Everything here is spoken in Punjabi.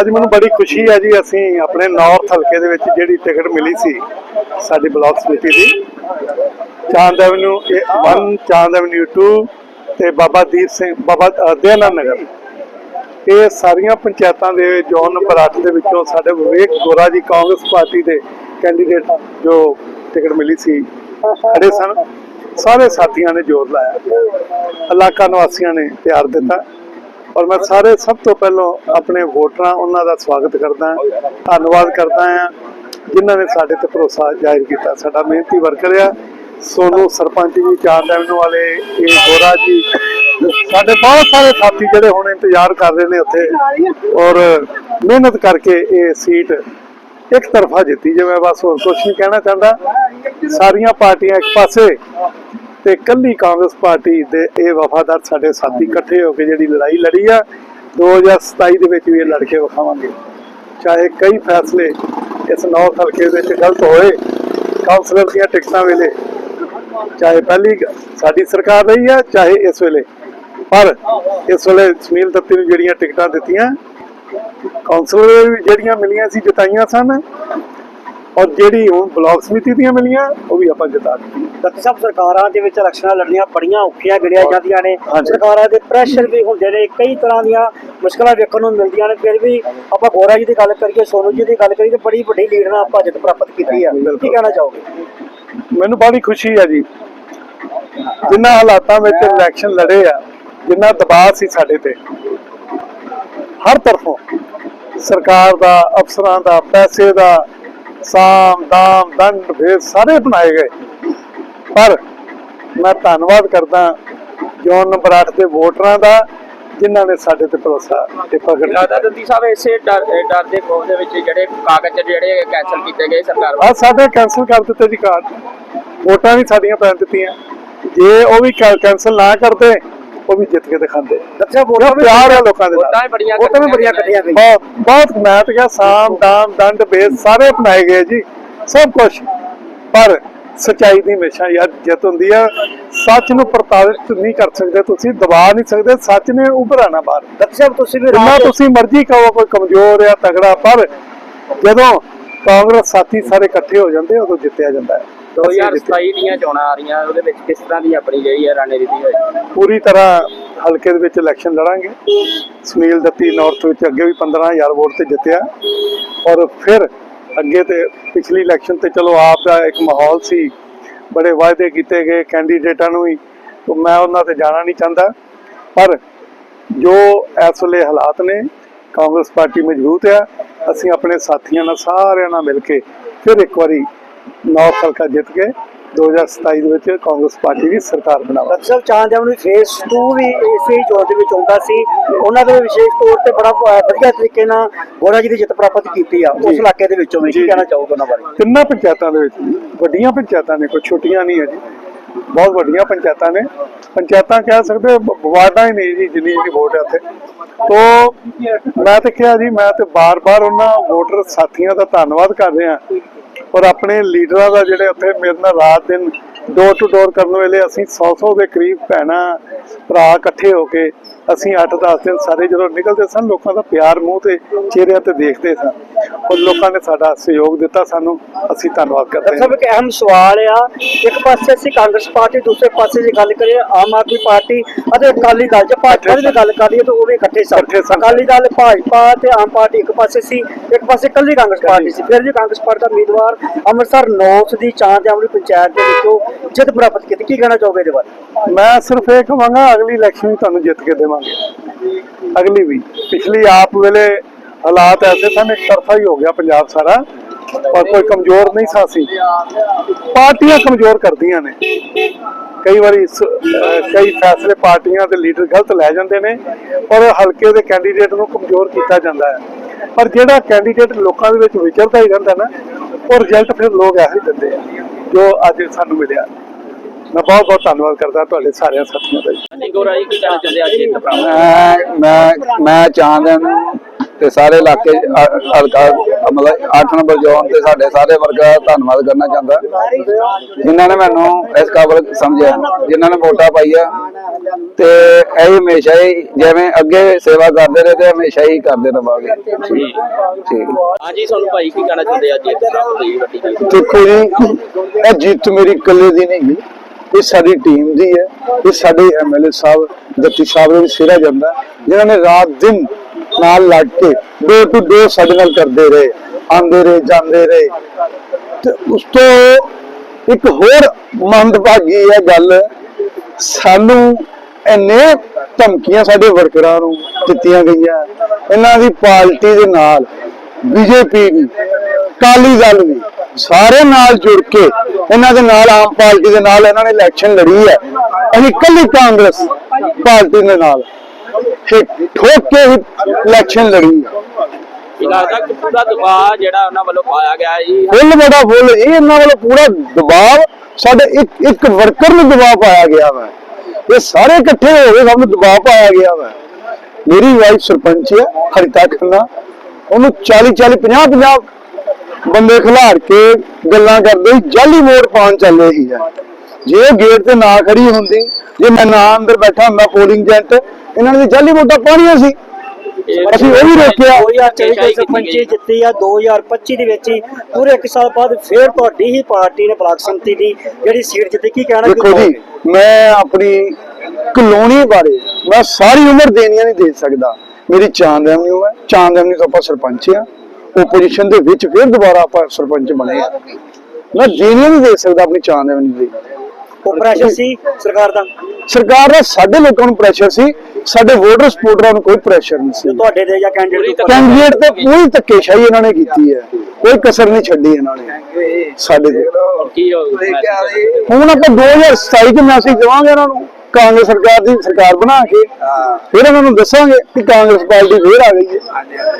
ਅੱਜ ਮੈਨੂੰ ਬੜੀ ਖੁਸ਼ੀ ਹੈ ਜੀ ਅਸੀਂ ਆਪਣੇ ਨਾਰਥ ਹਲਕੇ ਦੇ ਵਿੱਚ ਜਿਹੜੀ ਟਿਕਟ ਮਿਲੀ ਸੀ ਸਾਡੀ ਬਲਾਕ ਸਮਿਤੀ ਦੀ ਚਾਂਦ ਐਵਨਿਊ 1 ਚਾਂਦ ਐਵਨਿਊ 2 ਤੇ ਬਾਬਾ ਦੀਪ ਸਿੰਘ ਬਾਬਾ ਅ, ਨਗਰ। ਇਹ ਸਾਰੀਆਂ ਪੰਚਾਇਤਾਂ ਦੇ ਜ਼ੋਨ ਨੰਬਰ 8 ਦੇ ਵਿੱਚੋਂ ਸਾਡੇ ਵਿਵੇਕ ਗੋਰਾ ਜੀ ਕਾਂਗਰਸ ਪਾਰਟੀ ਦੇ ਕੈਂਡੀਡੇਟ ਜੋ ਟਿਕਟ ਮਿਲੀ ਸੀ ਖੜੇ ਸਨ। ਸਾਰੇ ਸਾਥੀਆਂ ਨੇ ਜ਼ੋਰ ਲਾਇਆ। ਇਲਾਕਾ ਨਿਵਾਸੀਆਂ ਨੇ ਪਿਆਰ ਦਿੱਤਾ। ਔਰ ਮੈਂ ਸਾਰੇ ਸਭ ਤੋਂ ਪਹਿਲਾਂ ਆਪਣੇ ਵੋਟਰਾਂ, ਉਹਨਾਂ ਦਾ ਸਵਾਗਤ ਕਰਦਾ ਧੰਨਵਾਦ ਕਰਦਾ ਹਾਂ, ਜਿਨ੍ਹਾਂ ਨੇ ਸਾਡੇ ਤੇ ਭਰੋਸਾ ਜ਼ਾਹਿਰ ਕੀਤਾ। ਸਾਡਾ ਮਿਹਨਤੀ ਵਰਕਰ ਆ, ਸੋਨੂ ਸਰਪੰਚ ਜੀ, ਚਾਰ ਲੈਵਨ ਵਾਲੇ ਇਹ ਗੋਰਾ ਜੀ, ਸਾਡੇ ਬਹੁਤ ਸਾਰੇ ਸਾਥੀ ਜਿਹੜੇ ਹੁਣ ਇੰਤਜ਼ਾਰ ਕਰ ਰਹੇ ਨੇ ਉੱਥੇ। ਔਰ ਮਿਹਨਤ ਕਰਕੇ ਇਹ ਸੀਟ ਇੱਕ ਤਰਫਾ ਜਿੱਤੀ ਜੇ ਮੈਂ ਬਸ ਹੋਰ ਕੁਝ ਨਹੀਂ ਕਹਿਣਾ ਚਾਹੁੰਦਾ। ਸਾਰੀਆਂ ਪਾਰਟੀਆਂ ਇੱਕ ਪਾਸੇ ਤੇ ਕੱਲੀ ਕਾਂਗਰਸ ਪਾਰਟੀ ਦੇ ਇਹ ਵਫਾਦਾਰ ਸਾਡੇ ਸਾਥੀ ਇਕੱਠੇ ਹੋ ਕੇ ਜਿਹੜੀ ਲੜਾਈ ਲੜੀ ਆ 2027 ਦੇ ਵਿੱਚ ਵੀ ਇਹ ਲੜ ਕੇ ਵਿਖਾਵਾਂਗੇ। ਚਾਹੇ ਕਈ ਫੈਸਲੇ ਇਸ ਨੌ ਹਲਕੇ ਵਿੱਚ ਗਲਤ ਹੋਏ ਕਾਉਂਸਲਰ ਦੀਆਂ ਟਿਕਟਾਂ ਵੇਲੇ ਚਾਹੇ ਪਹਿਲੀ ਸਾਡੀ ਸਰਕਾਰ ਰਹੀ ਆ ਚਾਹੇ ਇਸ ਵੇਲੇ। ਪਰ ਇਸ ਵੇਲੇ ਸੁਨੀਲ ਦੱਤੀ ਨੂੰ ਜਿਹੜੀਆਂ ਟਿਕਟਾਂ ਦਿੱਤੀਆਂ ਕਾਉਂਸਲਰ ਜਿਹੜੀਆਂ ਮਿਲੀਆਂ ਸੀ ਜਿਤਾਈਆਂ ਸਨ। ਔਰ ਜਿਹੜੀ ਹੁਣ ਬਲਾਕ ਸਮਿਤੀ ਦੀਆਂ ਮਿਲੀਆਂ ਉਹ ਵੀ ਆਪਾਂ ਜਿਤਾ ਦਿੱਤੀਆਂ। ਡਾਕਟਰ ਸਾਹਿਬ ਸਰਕਾਰਾਂ ਦੇ ਵਿੱਚ ਇਲੈਕਸ਼ਨਾਂ ਲੜਨੀਆਂ ਬੜੀਆਂ ਔਖੀਆਂ ਗਿਣੀਆਂ ਜਾਂਦੀਆਂ ਨੇ। ਸਰਕਾਰਾਂ ਦੇ ਪ੍ਰੈਸ਼ਰ ਵੀ ਹੁੰਦੇ ਨੇ ਕਈ ਤਰ੍ਹਾਂ ਦੀਆਂ ਮੁਸ਼ਕਲਾਂ ਵੇਖਣ ਨੂੰ ਮਿਲਦੀਆਂ ਨੇ। ਫਿਰ ਵੀ ਆਪਾਂ ਗੋਰਾ ਜੀ ਦੀ ਗੱਲ ਕਰੀਏ ਸੋਨੂ ਜੀ ਦੀ ਗੱਲ ਕਰੀਏ ਤੇ ਬੜੀ ਵੱਡੀ ਲੀਡ ਨਾਲ ਆਪਾਂ ਜਿੱਤ ਪ੍ਰਾਪਤ ਕੀਤੀ ਆ। ਕੀ ਕਹਿਣਾ ਚਾਹੋਗੇ? ਮੈਨੂੰ ਬੜੀ ਖੁਸ਼ੀ ਹੈ ਜੀ ਜਿਨ੍ਹਾਂ ਹਾਲਾਤਾਂ ਵਿੱਚ ਇਲੈਕਸ਼ਨ ਲੜੇ ਆ ਜਿੰਨਾ ਦਬਾਅ ਸੀ ਸਾਡੇ ਤੇ। ਹਰ ਤਰਫੋਂ ਸਰਕਾਰ ਦਾ ਅਫਸਰਾਂ ਦਾ ਪੈਸੇ ਦਾ ਸਾਮ ਦਾਮ ਦੰਡ ਭੇਦ ਸਾਰੇ ਬਣਾਏ ਗਏ। ਪਰ ਮੈਂ ਧੰਨਵਾਦ ਕਰਦਾ ਜੋਨ ਨੰਬਰ 8 ਦੇ ਵੋਟਰਾਂ ਦਾ ਜਿਨ੍ਹਾਂ ਨੇ ਸਾਡੇ ਤੇ ਭਰੋਸਾ ਤੇ ਦਾਦਾ ਕੀਤਾ ਦੰਦੀ ਸਾਹਿਬ ਇਸੇ ਡਰ ਡਰ ਦੇ ਖੋਫ ਦੇ ਵਿੱਚ ਜਿਹੜੇ ਕਾਗਜ਼ ਜਿਹੜੇ ਕੈਨਸਲ ਕੀਤੇ ਗਏ ਸਰਕਾਰ ਆ ਸਾਡੇ ਕੈਨਸਲ ਕਰ ਦਿੱਤੇ ਜੀ ਕਾਰਡ ਵੋਟਾਂ ਵੀ ਸਾਡੀਆਂ ਪੈਣ ਦਿੱਤੀਆਂ। ਜੇ ਉਹ ਵੀ ਕੈਨਸਲ ਨਾ ਕਰਦੇ ਉਹ ਵੀ ਜਿੱਤ ਕੇ ਦਿਖਾਉਂਦੇ। ਉਹ ਵੋਟਾਂ ਵੀ ਪਿਆਰ ਹੈ ਲੋਕਾਂ ਦੇ ਨਾਲ। ਬੜੀਆਂ ਵੋਟਾਂ ਵੀ ਬੜੀਆਂ ਕੱਟੀਆਂ ਗਈਆਂ। ਬਹੁਤ ਬਹੁਤ ਮੈਂ ਤਾਂ ਕਿਹਾ ਸਾਮ ਦਾਮ ਦੰਡ ਬੇਦ ਸਾਰੇ ਅਪਣਾਏ ਗਏ ਜੀ। ਸਭ ਕੁਝ ਪਰ ਸਚਾਈ ਦੀ ਹਮੇਸ਼ਾ ਯਾਰ ਜਿੱਤ ਹੁੰਦੀ ਆ। ਸੱਚ ਨੂੰ ਪ੍ਰਤਾੜਿਤ ਨਹੀਂ ਕਰ ਸਕਦੇ ਤੁਸੀਂ ਦਬਾ ਨਹੀਂ ਸਕਦੇ ਸੱਚ ਨੇ ਉਭਰਾਣਾ ਬਾਹਰ। ਸਾਹਿਬ ਤੁਸੀਂ ਵੀ ਜਿੰਨਾ ਤੁਸੀਂ ਮਰਜ਼ੀ ਕਹੋ ਕੋਈ ਕਮਜ਼ੋਰ ਆ ਤਗੜਾ ਪਰ ਜਦੋਂ ਕਾਂਗਰਸ ਸਾਥੀ ਸਾਰੇ ਇਕੱਠੇ ਹੋ ਜਾਂਦੇ ਉਦੋਂ ਜਿੱਤਿਆ ਜਾਂਦਾ ਹੈ। 2027 ਦੀਆਂ ਚੋਣਾਂ ਆ ਰਹੀਆਂ ਉਹਦੇ ਵਿੱਚ ਕਿਸ ਤਰ੍ਹਾਂ ਦੀ ਆਪਣੀ ਜਿਹੜੀ ਹੈ ਰਣਨੀਤੀ ਹੋਏਗੀ? ਪੂਰੀ ਤਰ੍ਹਾਂ ਹਲਕੇ ਦੇ ਵਿੱਚ ਇਲੈਕਸ਼ਨ ਲੜਾਂਗੇ। ਸੁਨੀਲ ਦੱਤੀ ਨਾਰਥ ਵਿੱਚ ਅੱਗੇ ਵੀ 15000 ਵੋਟ ਤੇ ਜਿੱਤਿਆ। ਔਰ ਫਿਰ ਅੱਗੇ ਤੇ ਪਿਛਲੀ ਇਲੈਕਸ਼ਨ ਤੇ ਚਲੋ ਆਪ ਦਾ ਇੱਕ ਮਾਹੌਲ ਸੀ। ਬੜੇ ਵਾਅਦੇ ਕੀਤੇ ਗਏ ਕੈਂਡੀਡੇਟਾਂ ਨੂੰ ਵੀ ਤੇ ਮੈਂ ਉਹਨਾਂ ਤੇ ਜਾਣਾ ਨਹੀਂ ਚਾਹੁੰਦਾ। ਪਰ ਜੋ ਇਸ ਵੇਲੇ ਹਾਲਾਤ ਨੇ ਕਾਂਗਰਸ ਪਾਰਟੀ ਮਜ਼ਬੂਤ ਆ। ਅਸੀਂ ਆਪਣੇ ਸਾਥੀਆਂ ਨਾਲ ਸਾਰਿਆਂ ਨਾਲ ਮਿਲ ਕੇ ਫਿਰ ਇੱਕ ਵਾਰੀ ਨਾਰਥ ਹਲਕਾ ਜਿੱਤ ਕੇ 2027 ਦੇ ਵਿੱਚ ਕਾਂਗਰਸ ਪਾਰਟੀ ਦੀ ਸਰਕਾਰ ਬਣਾਵਾਂਗੇ ਡਾਕਟਰ ਸਾਹਿਬ ਚਾਹੁੰਦੇ ਨੂੰ ਫੇਸ 2 ਵੀ ਇਸੇ ਚੋਣ ਦੇ ਵਿੱਚ ਆਉਂਦਾ ਸੀ। ਉਹਨਾਂ ਦੇ ਵਿਸ਼ੇਸ਼ ਤੌਰ ਤੇ ਬੜਾ ਵਧੀਆ ਤਰੀਕੇ ਨਾਲ ਗੋਰਾ ਜੀ ਦੀ ਜਿੱਤ ਪ੍ਰਾਪਤ ਕੀਤੀ ਆ। ਉਸ। ਇਲਾਕੇ ਦੇ ਵਿੱਚੋਂ ਵੀ। ਕੀ ਕਹਿਣਾ। ਚਾਹੋਗੇ ਉਹਨਾਂ ਬਾਰੇ? ਤਿੰਨਾਂ ਪੰਚਾਇਤਾਂ ਦੇ ਵਿੱਚ ਵੱਡੀਆਂ ਪੰਚਾਇਤਾਂ ਨੇ ਕੋਈ ਛੋਟੀਆਂ ਨਹੀਂ ਹੈ ਜੀ। ਬਹੁਤ ਵੱਡੀਆਂ ਪੰਚਾਇਤਾਂ ਨੇ। ਪੰਚਾਇਤਾਂ ਕਹਿ ਸਕਦੇ ਵਾਰਡਾਂ ਹੀ ਨਹੀਂ ਜੀ ਜਿੰਨੀ ਜਿਹੜੀ ਵੋਟ ਹੈ ਉੱਥੇ ਤੋਂ ਮੈਂ ਤੇ ਕਿਹਾ ਜੀ ਮੈਂ ਤੇ ਬਾਰ-ਬਾਰ ਉਹਨਾਂ ਵੋਟਰ ਸਾਥੀਆਂ ਦਾ ਧੰਨਵਾਦ ਕਰ ਰਿਹਾ। ਔਰ ਆਪਣੇ ਲੀਡਰਾਂ ਦਾ ਜਿਹੜੇ ਉੱਥੇ ਮੇਰੇ ਨਾਲ ਰਾਤ ਦਿਨ ਡੋਰ ਟੂ ਡੋਰ ਕਰਨ ਵੇਲੇ ਅਸੀਂ 100-100 ਦੇ ਕਰੀਬ ਭੈਣਾਂ, ਭਰਾ ਇਕੱਠੇ ਹੋ ਕੇ ਅਸੀਂ 8-10 ਦਿਨ ਸਾਰੇ ਜਦੋਂ ਨਿਕਲਦੇ ਸਨ ਲੋਕਾਂ ਦਾ ਪਿਆਰ ਮੂੰਹ ਤੇ ਚਿਹਰਿਆਂ ਤੇ ਦੇਖਦੇ ਸਨ। ਔਰ ਲੋਕਾਂ ਨੇ ਸਾਡਾ ਸਹਿਯੋਗ ਦਿੱਤਾ ਸਾਨੂੰ। ਅਸੀਂ ਧੰਨਵਾਦ ਕਰਦੇ ਹਾਂ। ਸਾਹਿਬ ਇੱਕ ਅਹਿਮ ਸਵਾਲ ਆ। ਇੱਕ ਪਾਸੇ ਅਸੀਂ ਕਾਂਗਰਸ ਪਾਰਟੀ ਦੂਸਰੇ ਪਾਸੇ ਜੇ ਗੱਲ ਕਰੀਏ ਆਮ ਆਦਮੀ ਪਾਰਟੀ। ਅਤੇ ਅਕਾਲੀ ਦਲ ਜੇ ਭਾਜਪਾ ਦੀ ਗੱਲ ਕਰੀਏ ਤਾਂ ਉਹ ਵੀ ਇਕੱਠੇ ਸਨ। ਅਕਾਲੀ ਦਲ ਭਾਜਪਾ ਤੇ ਆਮ ਪਾਰਟੀ ਇੱਕ ਪਾਸੇ ਸੀ ਇੱਕ ਪਾਸੇ ਇਕੱਲੀ ਕਾਂਗਰਸ ਪਾਰਟੀ ਸੀ। ਫਿਰ ਵੀ ਕਾਂਗਰਸ ਪਾਰਟੀ ਦਾ ਉਮੀਦਵਾਰ ਅੰਮ੍ਰਿਤਸਰ ਨੌਰਥ ਦੀ ਚਾਂਦ ਆਮਲੀ ਪੰਚਾਇਤ ਦੇ ਵਿੱਚੋਂ ਜਿੱਤ ਪ੍ਰਾਪਤ ਕੀਤੀ। ਕੀ ਕਹਿਣਾ ਚਾਹੋਗੇ ਇਹਦੇ ਬਾਰੇ? ਮੈਂ ਸਿਰਫ ਇਹ ਕਹਾਂਗਾ ਅਗਲੀ ਇਲੈਕਸ਼ਨ ਤੁਹਾਨੂੰ ਜਿੱਤ ਕੇ ਦੇਵਾਂਗੇ ਅਗਲੀ ਵੀ। ਪਿਛਲੀ ਆਪ ਵੇਲੇ ਹਾਲਾਤ ਐਸੇ ਸਨ, ਇੱਕ ਤਰਫਾ ਹੀ ਹੋ ਗਿਆ ਪੰਜਾਬ ਸਾਰਾ ਔਰ ਕੋਈ ਕਮਜ਼ੋਰ ਨਹੀਂ ਸਾ ਪਾਰਟੀਆਂ ਕਮਜ਼ੋਰ ਕਰਦੀਆਂ ਨੇ। ਕਈ ਵਾਰੀ ਕਈ ਫੈਸਲੇ ਪਾਰਟੀਆਂ ਦੇ ਲੀਡਰ ਗਲਤ ਲੈ ਜਾਂਦੇ ਨੇ ਔਰ ਹਲਕੇ ਦੇ ਕੈਂਡੀਡੇਟ ਨੂੰ ਕਮਜ਼ੋਰ ਕੀਤਾ ਜਾਂਦਾ ਹੈ। ਪਰ ਜਿਹੜਾ ਕੈਂਡੀਡੇਟ ਲੋਕਾਂ ਦੇ ਵਿੱਚ ਵਿਚਰਦਾ ਹੀ ਰਹਿੰਦਾ ਨਾ, ਉਹ ਰਿਜ਼ਲਟ ਫਿਰ ਲੋਕ ਇਹੋ ਦਿੰਦੇ ਆ, ਜੋ ਅੱਜ ਸਾਨੂੰ ਮਿਲਿਆ। ਮੈਂ ਬਹੁਤ ਬਹੁਤ ਧੰਨਵਾਦ ਕਰਦਾ ਤੁਹਾਡੇ ਸਾਰਿਆਂ ਸਾਥੀਆਂ ਦਾ ਜੀ। ਹਾਂਜੀ ਗੋਰਾ ਜੀ ਕੀ ਕਹਿਣਾ ਚਾਹੁੰਦੇ ਅੱਜ ਜਿੱਤ ਪ੍ਰਾਪਤ ਮੈਂ ਮੈਂ ਮੈਂ ਚਾਹੁੰਦਾ ਤੇ ਸਾਰੇ ਇਲਾਕੇ ਹਲਕਾ ਮਤਲਬ 8 ਨੰਬਰ ਜ਼ੋਨ ਤੇ ਸਾਡੇ ਸਾਰੇ ਵਰਗਾ ਧੰਨਵਾਦ ਕਰਨਾ ਚਾਹੁੰਦਾ। ਜਿਨ੍ਹਾਂ ਨੇ ਮੈਨੂੰ ਇਸ ਕਾਬਲ ਸਮਝਿਆ ਜਿਨ੍ਹਾਂ ਨੇ ਵੋਟਾਂ ਪਾਈਆਂ। ਤੇ ਇਹ ਹਮੇਸ਼ਾ ਹੀ ਜਿਵੇਂ ਅੱਗੇ ਸੇਵਾ ਕਰਦੇ ਰਹੇ ਤੇ ਹਮੇਸ਼ਾ ਹੀ ਕਰਦੇ ਰਵਾਂਗੇ। ਠੀਕ। ਹਾਂਜੀ ਤੁਹਾਨੂੰ ਭਾਈ ਕੀ ਕਹਿਣਾ ਚਾਹੁੰਦੇ ਅੱਜ ਦੇਖੋ ਜੀ ਇਹ ਜਿੱਤ ਮੇਰੀ ਇਕੱਲੇ ਦੀ ਨਹੀਂ ਇਹ ਸਾਡੀ ਟੀਮ ਦੀ ਹੈ। ਇਹ ਸਾਡੇ ਐਮਐਲਏ ਸਾਹਿਬ ਜੱਟੀ ਸਾਹਿਬ ਨੂੰ ਸਿਰਾ ਜਾਂਦਾ ਜਿਨ੍ਹਾਂ ਨੇ ਰਾਤ ਦਿਨ ਨਾਲ ਲੱਗ ਕੇ ਡੋਰ ਟੂ ਡੋਰ ਸਾਡੇ ਨਾਲ ਕਰਦੇ ਰਹੇ ਆਂਦੇ ਰਹੇ, ਜਾਂਦੇ ਰਹੇ। ਤੇ ਉਸ ਤੋਂ ਇੱਕ ਹੋਰ ਮੰਦਭਾਗੀ ਹੈ ਗੱਲ, ਸਾਨੂੰ ਇੰਨੇ ਧਮਕੀਆਂ ਸਾਡੇ ਵਰਕਰਾਂ ਨੂੰ ਦਿੱਤੀਆਂ ਗਈਆਂ। ਇਹਨਾਂ ਦੀ ਪਾਰਟੀ ਦੇ ਨਾਲ, ਬੀਜੇਪੀ ਵੀ ਕਾਲੀ ਦਲ ਵੀ ਸਾਰੇ ਨਾਲ ਜੁੜ ਕੇ ਇਹਨਾਂ ਦੇ ਨਾਲ ਆਮ ਪਾਰਟੀ ਦੇ ਨਾਲ ਇਹਨਾਂ ਨੇ ਇਲੈਕਸ਼ਨ ਲੜੀ ਹੈ। ਅਸੀਂ ਕੱਲੀ ਕਾਂਗਰਸ ਪਾਰਟੀ ਦੇ ਨਾਲ ਠੋਕ ਕੇ ਹੀ ਇਲੈਕਸ਼ਨ ਲੜੀ ਹੈ। ਲੱਗਦਾ ਕਿ ਪੂਰਾ ਦਬਾਅ ਜਿਹੜਾ ਉਹਨਾਂ ਵੱਲੋਂ ਪਾਇਆ ਗਿਆ ਜੀ? ਫੁੱਲ ਬੜਾ ਫੁੱਲ ਇਹ ਇਹਨਾਂ ਵੱਲੋਂ ਪੂਰਾ ਦਬਾਅ ਸਾਡੇ ਇੱਕ ਇੱਕ ਵਰਕਰ ਨੂੰ ਦਬਾਅ ਪਾਇਆ ਗਿਆ ਵਾ। ਇਹ ਸਾਰੇ ਇਕੱਠੇ ਹੋ ਕੇ ਸਭ ਨੂੰ ਦਬਾਅ ਪਾਇਆ ਗਿਆ ਵਾ। ਮੇਰੀ ਵਾਈਫ ਸਰਪੰਚ ਹੈ ਹਰਿਤਾ ਖੰਨਾ। ਉਹਨੂੰ 40 40 50 50 ਬੰਦੇ ਖਿਲਾਰ ਕੇ ਗੱਲਾਂ ਕਰਦੇ ਜਾਲੀ ਵੋਟ ਪਾਉਣ ਚੱਲੇ ਸੀ ਜੇ ਉਹ ਗੇਟ ਤੇ ਨਾ ਖੜੀ ਹੁੰਦੀ ਜੇ ਮੈਂ ਨਾ ਅੰਦਰ ਬੈਠਾ ਹੁੰਦਾ ਪੋਲਿੰਗ ਏਜੰਟ ਇਹਨਾਂ ਨੇ ਜਾਲੀ ਵੋਟਾਂ ਪਾਉਣੀਆਂ ਸੀ। ਅਸੀਂ ਉਹ ਵੀ ਰੋਕਿਆ। 2024 ਦੇ ਸਰਪੰਚੀ ਜਿੱਤੀ ਆ 2025 ਦੇ ਵਿੱਚ ਹੀ ਪੂਰੇ ਇੱਕ ਸਾਲ ਬਾਅਦ ਫੇਰ ਤੁਹਾਡੀ ਹੀ ਪਾਰਟੀ ਨੇ ਬਲਾਕ ਸੰਮਤੀ ਦੀ ਜਿਹੜੀ ਸੀਟ ਜਿੱਤੀ। ਕੀ ਕਹਿਣਾ ਦੇਖੋ ਜੀ ਮੈਂ ਆਪਣੀ ਕਲੋਨੀ ਬਾਰੇ ਮੈਂ ਸਾਰੀ ਉਮਰ ਦੇਣੀਆਂ ਨਹੀਂ ਦੇ ਸਕਦਾ। ਮੇਰੀ ਚਾਂਦ ਐਵਨਿਊ ਹੈ ਚਾਂਦ ਐਵਨਿਊ ਤੋਂ ਆਪਾਂ ਸਰਪੰਚ ਆ ਓਪੋਜੀਸ਼ਨ ਦੇ ਵਿੱਚ ਫਿਰ ਦੁਬਾਰਾ ਆਪਾਂ ਸਰਪੰਚ ਬਣੇ ਮੈਂ ਦੇਣੀਆਂ ਨਹੀਂ ਦੇ ਸਕਦਾ ਆਪਣੀ ਐਵਨਿਊ ਦੀ ਉਹ ਪ੍ਰੈਸ਼ਰ ਸੀ ਸਰਕਾਰ ਦਾ? ਸਰਕਾਰ ਦਾ ਸਾਡੇ ਲੋਕਾਂ ਨੂੰ ਪ੍ਰੈਸ਼ਰ ਸੀ ਸਾਡੇ ਵੋਟਰ ਸਪੋਰਟਰਾਂ ਨੂੰ ਕੋਈ ਪ੍ਰੈਸ਼ਰ ਨਹੀਂ ਸੀ। ਤੁਹਾਡੇ ਦੇ ਜਾਂ ਕੈਂਡੀਡੇਟ ਦੇ ਉੱਪਰ? ਕੈਂਡੀਡੇਟ ਤੇ ਪੂਰੀ ਧੱਕੇਸ਼ਾਹੀ ਇਹਨਾਂ ਨੇ ਕੀਤੀ ਹੈ। ਕੋਈ ਕਸਰ ਨਹੀਂ ਛੱਡੀ ਇਹਨਾਂ ਨੇ ਸਾਡੇ ਤੇ। ਹੁਣ ਆਪਾਂ 2027 ਚ ਮੈਸੇਜ ਦੇਵਾਂਗੇ ਇਹਨਾਂ ਨੂੰ ਕਾਂਗਰਸ ਸਰਕਾਰ ਦੀ ਸਰਕਾਰ ਬਣਾ ਕੇ ਫਿਰ ਇਹਨਾਂ ਨੂੰ ਦੱਸਾਂਗੇ ਕਿ ਕਾਂਗਰਸ ਪਾਰਟੀ ਫੇਰ ਆ ਗਈ ਹੈ।